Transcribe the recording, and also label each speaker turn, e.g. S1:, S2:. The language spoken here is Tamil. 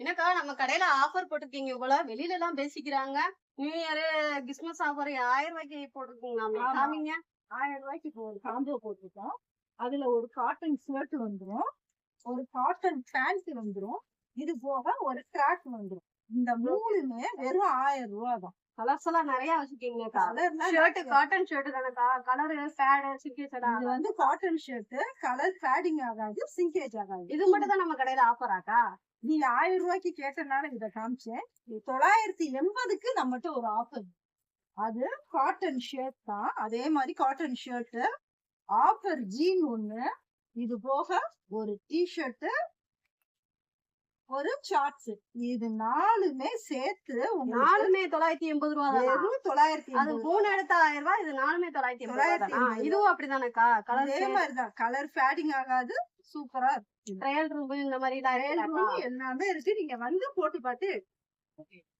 S1: என்னக்கா நம்ம கடையில ஆஃபர் போட்டிருக்கீங்க. போல வெளியில எல்லாம் பேசிக்கிறாங்க. நியூ இயர் கிறிஸ்மஸ் ஆஃபர் ஆயிரம் ரூபாய்க்கு போட்டிருக்கீங்களா. காமிங்க
S2: ஆயிரம் ரூபாய்க்கு இப்போ ஒரு காம்போ போட்டிருக்கோம். அதுல ஒரு காட்டன் ஷர்ட் வந்துரும். ஒரு காட்டன் பேண்ட் வந்துரும். இது போக ஒரு கிராக் வந்துரும் இந்த மூணுமே வெறும் ஆயிரம் ரூபாய் தான்
S1: கலர்ஸ் எல்லாம் நிறைய
S2: கலர்லாம்
S1: ஷர்ட் காட்டன் ஷர்ட் தானக்கா? கலர் பேட் சிக்கேசடா
S2: இது வந்து காட்டன் ஷர்ட் கலர் ஃபேடிங் ஆகாது சிங்கேஜ் ஆகாது.
S1: இது மட்டும் தான் நம்ம கடையில ஆஃபராக்கா
S2: நீங்க ஆயிரம் ரூபாய்க்கு கேட்டனால இத காமிச்சேன். தொள்ளாயிரத்தி எண்பதுக்கு நம்மகிட்ட ஒரு ஆஃபர் அது காட்டன் ஷர்ட் தான். அதே மாதிரி காட்டன் ஷர்ட் ஆஃபர் ஜீன் ஒண்ணு. இது போக ஒரு டிஷர்ட் ஒரு ஷார்ட்ஸ் இது நாலுமே சேர்த்து
S1: நாலுமே தொள்ளாயிரத்தி எண்பது ரூபா
S2: வெறும் தொள்ளாயிரத்தி
S1: அது மூணு எடுத்தா ஆயிரம் ரூபாய் இது நாலுமே தொள்ளாயிரத்தி
S2: தொள்ளாயிரத்தி
S1: இதுவும் அப்படிதானக்கா? கலர்
S2: அதே மாதிரிதான். கலர் ஃபேடிங் ஆகாது சூப்பரா இருக்கு
S1: ட்ரையல் ரூம் இந்த மாதிரி
S2: எல்லாமே இருக்கு. நீங்க வந்து போட்டு பார்த்து